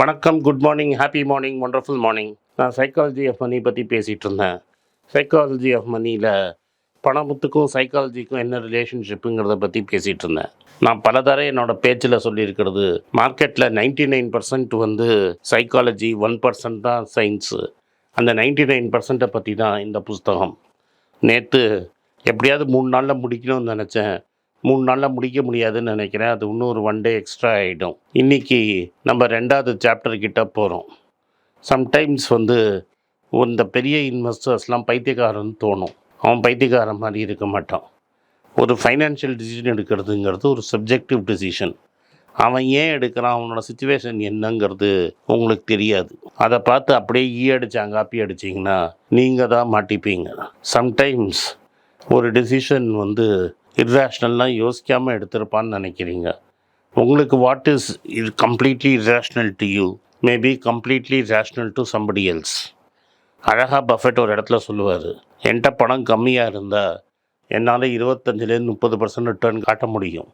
வணக்கம் good morning happy morning wonderful morning நான் psychology of money பற்றி பேசிகிட்டு இருந்தேன் சைக்காலஜி ஆஃப் மணியில் பணமுத்துக்கும் சைக்காலஜிக்கும் என்ன ரிலேஷன்ஷிப்புங்கிறத பற்றி பேசிகிட்டு இருந்தேன் நான் பல தடவை என்னோட பேச்சில் சொல்லியிருக்கிறது மார்க்கெட்டில் நைன்டி நைன் பர்சன்ட் வந்து சைக்காலஜி ஒன் பர்சன்ட் தான் சயின்ஸு அந்த நைன்டி நைன் பர்சன்ட்டை பற்றி தான் இந்த புஸ்தகம். நேற்று எப்படியாவது மூணு நாளில் முடிக்கணும்னு நினச்சேன். மூணு நாளில் முடிக்க முடியாதுன்னு நினைக்கிறேன். அது இன்னும் ஒரு ஒன் டே எக்ஸ்ட்ரா ஆகிடும் இன்றைக்கி நம்ம ரெண்டாவது சாப்டர் கிட்ட போகிறோம் சம்டைம்ஸ் வந்து இந்த பெரிய இன்வெஸ்டர்ஸ்லாம் பைத்தியக்காரன்னு தோணும். அவன் பைத்தியக்காரன் மாதிரி இருக்க மாட்டான். ஒரு ஃபைனான்ஷியல் டிசிஷன் எடுக்கிறதுங்கிறது ஒரு சப்ஜெக்டிவ் டிசிஷன் அவன் ஏன் எடுக்கிறான்? அவனோட சுச்சுவேஷன் என்னங்கிறது உங்களுக்கு தெரியாது. அதை பார்த்து அப்படியே ஈ அடிச்சாங்க காப்பி அடிச்சிங்கன்னா நீங்கள் தான் மாட்டிப்பீங்க. சம்டைம்ஸ் ஒரு டிசிஷன் வந்து இர்ரேஷ்னல்லாம் யோசிக்காமல் எடுத்திருப்பான்னு நினைக்கிறீங்க. உங்களுக்கு வாட் இஸ் இது completely irrational to you maybe completely rational to somebody else அழகாக பஃபெட் ஒரு இடத்துல சொல்லுவார் என்கிட்ட பணம் கம்மியாக இருந்தால் என்னால் இருபத்தஞ்சிலேருந்து முப்பது பர்சன்ட் ரிட்டர்ன் காட்ட முடியும்.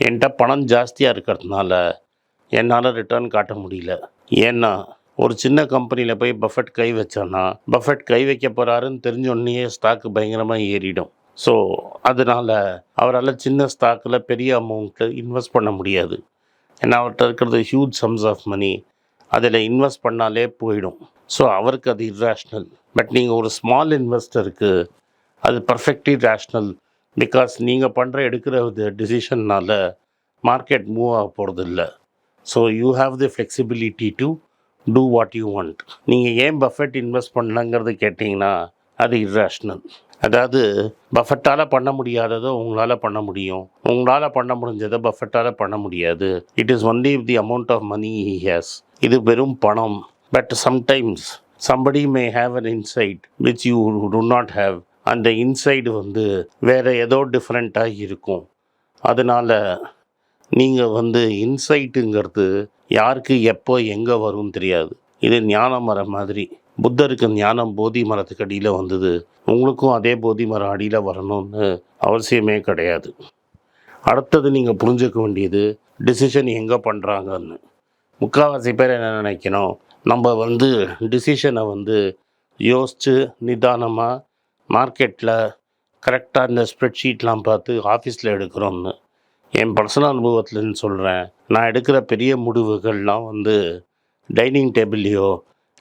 என்கிட்ட பணம் ஜாஸ்தியாக இருக்கிறதுனால என்னால் ரிட்டர்ன் காட்ட முடியல. ஏன்னா ஒரு சின்ன கம்பெனியில் போய் பஃபெட் கை வச்சான்னா பஃபெட் கை வைக்க போகிறாருன்னு தெரிஞ்ச ஸ்டாக்கு பயங்கரமாக ஏறிடும். ஸோ அதனால் அவரால் சின்ன ஸ்டாக்கில் பெரிய அமௌண்ட்டில் இன்வெஸ்ட் பண்ண முடியாது. ஏன்னா அவர்கிட்ட இருக்கிறது ஹியூஜ் சம்ஸ் ஆஃப் மணி அதில் இன்வெஸ்ட் பண்ணாலே போயிடும். ஸோ அவருக்கு அது இர்ரேஷ்னல் பட் நீங்கள் ஒரு ஸ்மால் இன்வெஸ்டருக்கு அது பர்ஃபெக்ட்லி ரேஷ்னல் பிகாஸ் நீங்கள் பண்ணுற எடுக்கிற டிசிஷன்னால் மார்க்கெட் மூவ் ஆக போகிறது இல்லை so you have the flexibility to do what you want நீங்கள் ஏன் பஃபெட் இன்வெஸ்ட் பண்ணலங்கிறது கேட்டிங்கன்னா அது இர்ரேஷ்னல் அதாவது பஃபெட்டால் பண்ண முடியாததை உங்களால் பண்ண முடியும். உங்களால் பண்ண முடிஞ்சதை பஃபெட்டால் பண்ண முடியாது. It is only the amount of money he has இது வெறும் பணம். But sometimes somebody may have an insight which you do not have அந்த இன்சைடு வந்து வேறு ஏதோ டிஃப்ரெண்ட்டாக இருக்கும். அதனால் நீங்கள் வந்து இன்சைட்டுங்கிறது யாருக்கு எப்போ எங்கே வரும்னு தெரியாது. இது ஞான மரம் மாதிரி. புத்தருக்கு ஞானம் போதி மரத்துக்கு அடியில் வந்தது. உங்களுக்கும் அதே போதி மரம் அடியில் வரணும்னு அவசியமே கிடையாது. அடுத்தது நீங்கள் புரிஞ்சுக்க வேண்டியது டிசிஷன் எங்கே பண்ணுறாங்கன்னு முக்கால்வாசி பேர் என்ன நினைக்கணும்? நம்ம வந்து டிசிஷனை வந்து யோசித்து நிதானமாக மார்க்கெட்டில் கரெக்டாக இந்த ஸ்ப்ரெட்ஷீட்லாம் பார்த்து ஆஃபீஸில் எடுக்கிறோம்னு. என் பர்சனல் அனுபவத்துலன்னு சொல்கிறேன் நான் எடுக்கிற பெரிய முடிவுகள்லாம் வந்து டைனிங் டேபிள்லையோ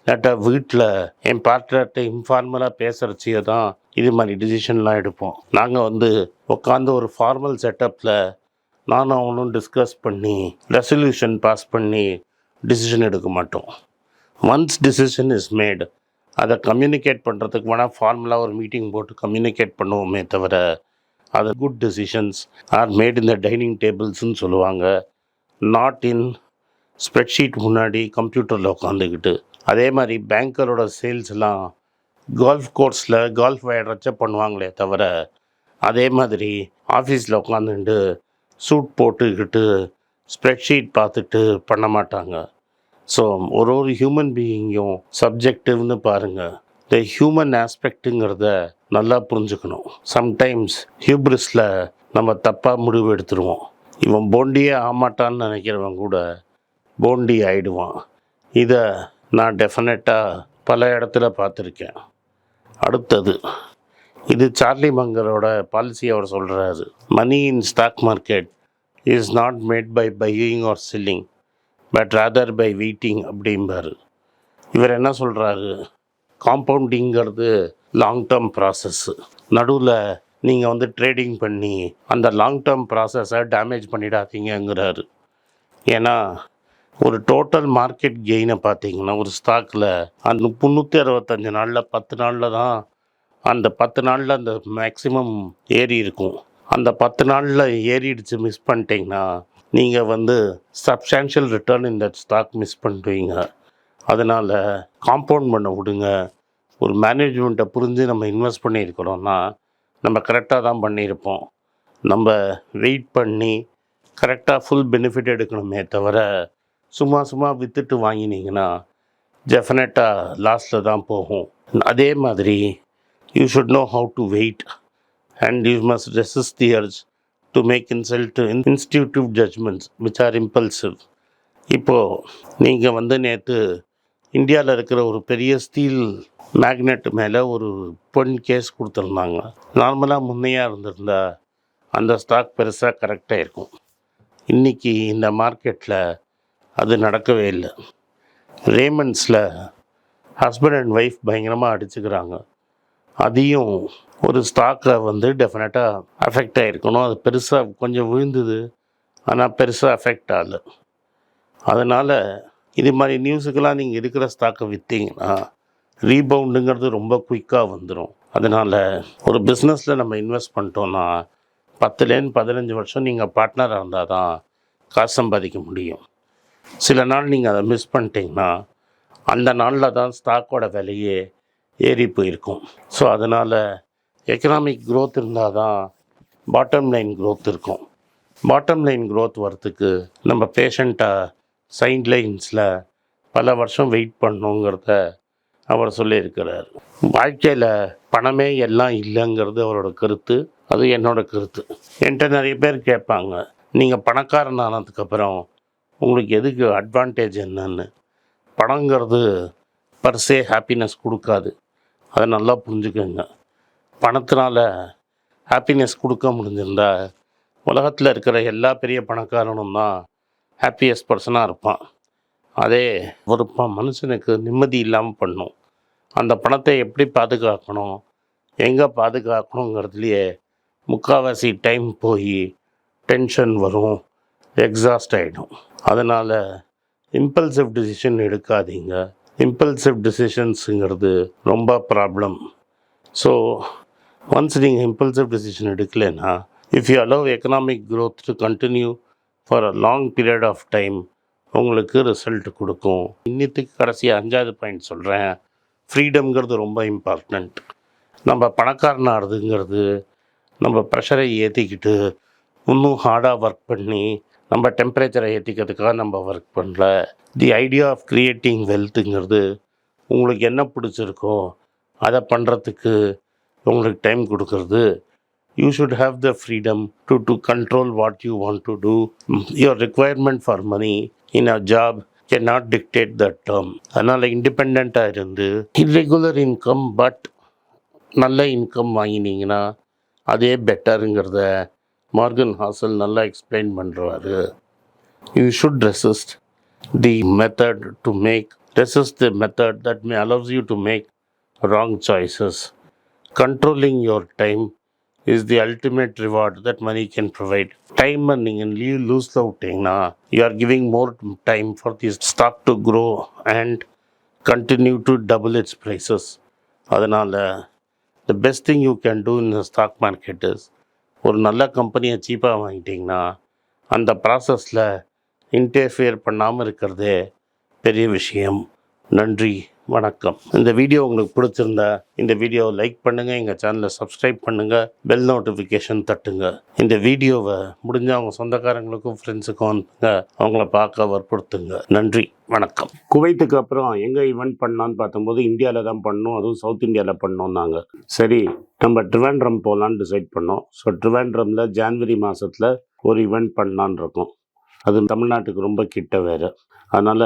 இல்லாட்டா வீட்டில் என் பார்ட்னர்கிட்ட இன்ஃபார்மலாக பேசுகிறச்சியே தான் இது மாதிரி டிசிஷன்லாம் எடுப்போம். நாங்கள் வந்து உட்காந்து ஒரு ஃபார்மல் செட்டப்பில் நானும் அவனும் டிஸ்கஸ் பண்ணி ரெசல்யூஷன் பாஸ் பண்ணி டிசிஷன் எடுக்க மாட்டோம். ஒன்ஸ் டிசிஷன் இஸ் மேட் அதை கம்யூனிகேட் பண்ணுறதுக்கு வேணால் ஃபார்முலாக ஒரு மீட்டிங் போட்டு கம்யூனிகேட் பண்ணுவோமே தவிர அது குட் டெசிஷன்ஸ் ஆர் மேட் இந்த டைனிங் டேபிள்ஸ்னு சொல்லுவாங்க. நாட் இன் ஸ்ப்ரெட்ஷீட் முன்னாடி கம்ப்யூட்டரில் உட்காந்துக்கிட்டு அதே மாதிரி பேங்கரோட சேல்ஸ்லாம் கோல்ஃப் கோர்ஸில் கால்ஃப் வயடச்ச பண்ணுவாங்களே தவிர அதே மாதிரி ஆஃபீஸில் உட்காந்துட்டு சூட் போட்டுக்கிட்டு ஸ்ப்ரெட்ஷீட் பார்த்துட்டு பண்ண மாட்டாங்க. ஸோ ஒரு ஒரு ஹியூமன் பீயிங்கும் சப்ஜெக்டிவ்னு பாருங்கள் த ஹியூமன் ஆஸ்பெக்ட்டுங்கிறத நல்லா புரிஞ்சுக்கணும். சம்டைம்ஸ் ஹியூப்ரிஸில் நம்ம தப்பாக முடிவு எடுத்துருவோம். இவன் போண்டியே ஆமாட்டான்னு நினைக்கிறவன் கூட போண்டி ஆயிடுவான். இதை நான் டெஃபினட்டாக பல இடத்துல பார்த்துருக்கேன். அடுத்தது இது சார்லி மங்கரோட பாலிசி அவர் சொல்கிறாரு money in stock market is not made by buying or selling but rather by waiting அப்படிம்பார். இவர் என்ன சொல்கிறாரு காம்பவுண்டிங்கிறது லாங் டேர்ம் ப்ராசஸ்ஸு நடுவில் நீங்கள் வந்து ட்ரேடிங் பண்ணி அந்த லாங் டேர்ம் ப்ராசஸை டேமேஜ் பண்ணிடாதீங்கங்கிறாரு. ஏன்னா ஒரு டோட்டல் மார்க்கெட் கெயினை பார்த்தீங்கன்னா ஒரு ஸ்டாக்கில் அந்த முந்நூற்றி அறுபத்தஞ்சு நாளில் பத்து நாளில் தான் அந்த பத்து நாளில் அந்த மேக்ஸிமம் ஏறி இருக்கும். அந்த பத்து நாளில் ஏறிடுச்சு மிஸ் பண்ணிட்டீங்கன்னா நீங்கள் வந்து சப்ஸ்டான்ஷியல் ரிட்டர்ன் இந்த ஸ்டாக் மிஸ் பண்ணுவீங்க அதனால் காம்பவுண்ட் பண்ண விடுங்க. ஒரு மேனேஜ்மெண்ட்டை புரிஞ்சு நம்ம இன்வெஸ்ட் பண்ணியிருக்கிறோன்னா நம்ம கரெக்டாக தான் பண்ணியிருப்போம். நம்ம வெயிட் பண்ணி கரெக்டாக ஃபுல் பெனிஃபிட் எடுக்கணுமே தவிர சும்மா சும்மா விற்றுட்டு வாங்கினீங்கன்னா டெஃபினட்டாக லாஸ்ட்டில் தான் போகும். அதே மாதிரி you should know how to wait and you must resist the to make insult intuitive judgements which are impulsive இப்போது நீங்கள் வந்து நேற்று இந்தியாவில் இருக்கிற ஒரு பெரிய ஸ்டீல் மேக்னெட் மேலே ஒரு பெண் கேஸ் கொடுத்துருந்தாங்க. நார்மலாக முன்னையாக இருந்திருந்தா அந்த ஸ்டாக் பெருசாக கரெக்டாக இருக்கும். இன்றைக்கி இந்த மார்க்கெட்டில் அது நடக்கவே இல்லை. ரேமண்ட்ஸில் ஹஸ்பண்ட் அண்ட் ஒய்ஃப் பயங்கரமாக அடிச்சுக்கிறாங்க. அதையும் ஒரு ஸ்டாக்கை வந்து டெஃபினட்டாக அஃபெக்ட் ஆகிருக்கணும் அது பெருசாக கொஞ்சம் விழுந்தது. ஆனால் பெருசாக அஃபெக்ட் ஆகலை. அதனால் இது மாதிரி நியூஸுக்கெல்லாம் நீங்கள் இருக்கிற ஸ்டாக்கை விற்றீங்கன்னா ரீபவுண்டுங்கிறது ரொம்ப குயிக்காக வந்துடும் அதனால் ஒரு பிஸ்னஸில் நம்ம இன்வெஸ்ட் பண்ணிட்டோன்னா பத்துலேருந்து பதினஞ்சு வருஷம் நீங்கள் பார்ட்னராக இருந்தால் தான் காசு சம்பாதிக்க முடியும். சில நாள் நீங்கள் அதை மிஸ் பண்ணிட்டீங்கன்னா அந்த நாளில் தான் ஸ்டாக்கோட விலையே ஏறி போயிருக்கும். ஸோ அதனால் எக்கனாமிக் க்ரோத் இருந்தால் தான் பாட்டம் லைன் க்ரோத் இருக்கும். பாட்டம் லைன் க்ரோத் வரத்துக்கு நம்ம பேஷண்ட்டாக சைன் லைன்ஸில் பல வருஷம் வெயிட் பண்ணணுங்கிறத அவர் சொல்லியிருக்கிறார். வாழ்க்கையில் பணமே எல்லாம் இல்லைங்கிறது அவரோட கருத்து. அது என்னோட கருத்து. என்கிட்ட நிறைய பேர் கேட்பாங்க நீங்கள் பணக்காரன் ஆனதுக்கப்புறம் உங்களுக்கு எதுக்கு அட்வான்டேஜ் என்னன்னு? பணங்கிறது பர்சே ஹாப்பினஸ் கொடுக்காது. அதை நல்லா புரிஞ்சுக்கோங்க. பணத்தினால ஹாப்பினஸ் கொடுக்க முடிஞ்சிருந்தா உலகத்தில் இருக்கிற எல்லா பெரிய பணக்காரனும் தான் ஹாப்பியஸ்ட் பர்சனாக இருப்பான். அதே ஒரு மனுஷனுக்கு நிம்மதி இல்லாமல் பண்ணும். அந்த பணத்தை எப்படி பாதுகாக்கணும்? எங்கே பாதுகாக்கணுங்கிறதுலையே முக்கால்வாசி டைம் போய் டென்ஷன் வரும். எக்ஸாஸ்ட் ஆகிடும் அதனால் இம்பல்சிவ் டிசிஷன் எடுக்காதீங்க. இம்பல்சிவ் டிசிஷன்ஸுங்கிறது ரொம்ப ப்ராப்ளம் ஸோ ஒன்ஸ் நீங்கள் இம்பல்சிவ் டிசிஷன் எடுக்கலைன்னா if you allow economic growth to continue for a long period of time உங்களுக்கு ரிசல்ட் கொடுக்கும். இன்னத்துக்கு கடைசியாக அஞ்சாவது பாயிண்ட் சொல்கிறேன் ஃப்ரீடம்ங்கிறது ரொம்ப இம்பார்ட்டண்ட் நம்ம பணக்காரனாகிறதுங்கிறது நம்ம ப்ரெஷரை ஏற்றிக்கிட்டு இன்னும் ஹார்டாக ஒர்க் பண்ணி நம்ம டெம்பரேச்சரை ஏற்றிக்கிறதுக்காக நம்ம ஒர்க் பண்ணல. தி ஐடியா ஆஃப் க்ரியேட்டிங் வெல்த்துங்கிறது உங்களுக்கு என்ன பிடிச்சிருக்கோ அதை பண்ணுறதுக்கு உங்களுக்கு டைம் கொடுக்கறது. You should have the freedom to do control what you want to do your requirement for money in a job can not dictate the term அதனால் இண்டிபெண்ட்டாக இருந்து இர்ரெகுலர் இன்கம் பட் நல்ல இன்கம் வாங்கினீங்கன்னா அதே பெட்டருங்கிறத மார்கன் ஹாசல் நல்லா explain பண்ணுறாரு you should resist the method to make resist the method that may allows you to make wrong choices controlling your time is the ultimate reward that money can provide டைமை நீங்கள் leave லூஸில் விட்டீங்கன்னா you are giving more time for the stock to grow and continue to double its prices அதனால் the best thing you can do in stock market is ஒரு நல்ல கம்பெனியை சீப்பாக வாங்கிட்டீங்கன்னா அந்த ப்ராசஸில் இன்டர்ஃபியர் பண்ணாமல் இருக்கிறதே பெரிய விஷயம். நன்றி. வணக்கம். இந்த வீடியோ உங்களுக்கு பிடிச்சிருந்தா இந்த வீடியோவை லைக் பண்ணுங்கள் எங்கள் சேனலை சப்ஸ்கிரைப் பண்ணுங்கள் பெல் நோட்டிஃபிகேஷன் தட்டுங்க. இந்த வீடியோவை முடிஞ்ச அவங்க சொந்தக்காரங்களுக்கும் ஃப்ரெண்ட்ஸுக்கும் அனுப்புங்க. அவங்கள பார்க்க வற்புறுத்துங்க. நன்றி வணக்கம். குவைத்துக்கு அப்புறம் எங்கே ஈவெண்ட் பண்ணலான்னு பார்த்தம்போது இந்தியாவில் தான் பண்ணோம். அதுவும் சவுத் இந்தியாவில் பண்ணோம் நாங்கள் சரி நம்ம ட்ரிவாண்ட்ரம் போகலான்னு டிசைட் பண்ணோம். ஸோ ட்ரிவாண்ட்ரமில் ஜான்வரி மாதத்தில் ஒரு ஈவெண்ட் பண்ணலான்னு இருக்கோம். அது தமிழ்நாட்டுக்கு ரொம்ப கிட்ட வேறு. அதனால்